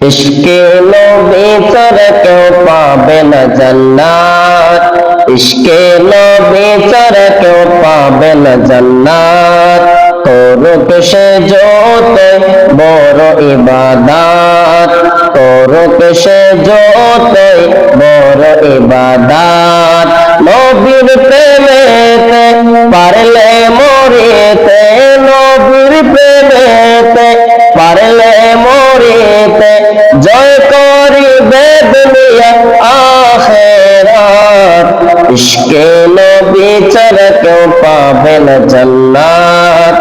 ইশকে নবী ছাড়া কেউ পাবে না জান্নাত। ইশকে নবী ছাড়া কেউ পাবে না জান্নাত। করুক সে যত বড় ইবাদাত। করুক সে যত বড় ইবাদাত। জয় করিবে দুনিয়া আখেরাত। ইশকে নবী ছাড়া কেউ পাবে না জান্নাত।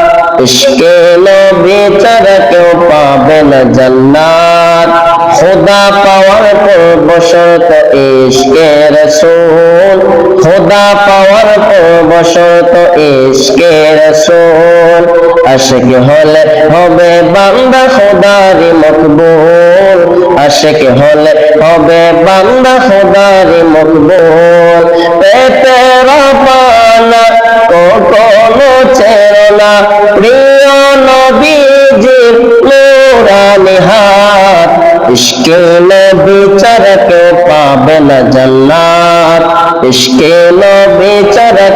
ইশকে নবী ছাড়া কেউ পাবে না জান্নাত। খোদা পাওয়ার পূর্ব শর্ত ইশকে রসুল। খোদা পাওয়ার পূর্ব শর্ত ইশকে রসুল। আশিক হলে হবে বান্দা খোদারি মকবুল। আশিক হলে হবে বান্দা খোদারি মকবুল। পেতে রবানা কখনো ছেড়ো না। প্রিয় নবীজি, নুরানি হাত। ইশকে নবী ছাড়া পাবে না জান্নাত। ইশকে নবী ছাড়া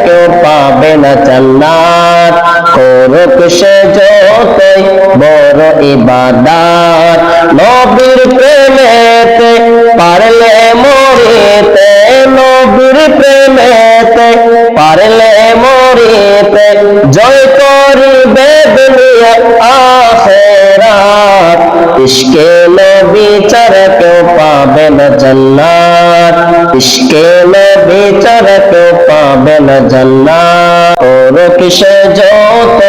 পাবে না জান্নাত। করুক সে যতই বড় ইবাদাত। নবীর প্রেমেতে পারলে মরিতে। নবীর প্রেমেতে পারলে মরিতে। জয় করিবে দুনিয়া আখেরাত। ইশকে না জান্নাত। ইশকে নবী ছাড়া কেউ পাবে না জান্নাত। করুক সে যত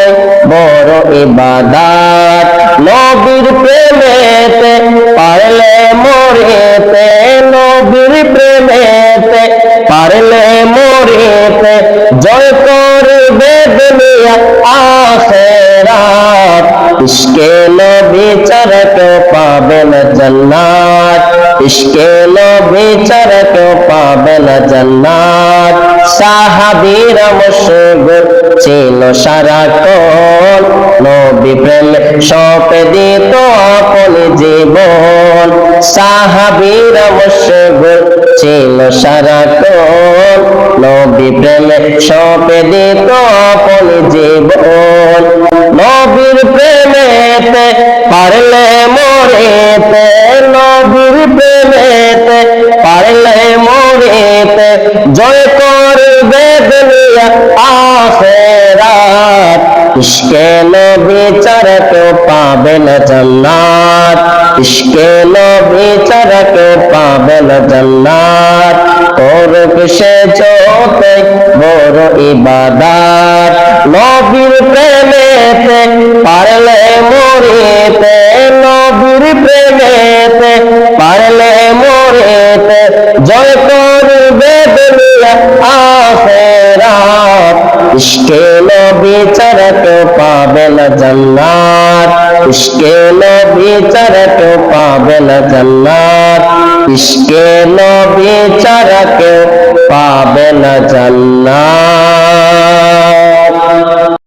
বড় ইবাদাত। নবীর প্রেমেতে পারলে মরিতে, নবীর প্রেমেতে পারলে মরিতে। জয় করবে দুনিয়া আখেরাত। ইশকে নবী ছাড়া কেউ পাবে না জান্নাত। ইশকে নবী ছাড়া কেউ পাবে না জান্নাত। সাহাবীরা মুশগুল ছিল সারাক্ষণ নবী প্রেম সপে দিত আপন জীবন। সাহাবীরা মুশগুল ছিল সারাক্ষণ নবী প্রেম সপে দিত আপন জীবন। ইশকে নবী কেউ পাবে না জান্নাত। ইশকে নবী কেউ পাবে না জান্নাত। করুক সে যতই বড় ইবাদাত। নবীর প্রেমেতে পারলে মরিতে, নবীর প্রেমেতে পারলে মরিতে, জয় করবে দুনিয়া আখেরাত ইশকে নবী ছাড়া কেউ পাবে না জান্নাত। ইশকে নবী ছাড়া কেউ পাবে না জান্নাত। ইশকে নবী ছাড়া কেউ পাবে না জান্নাত।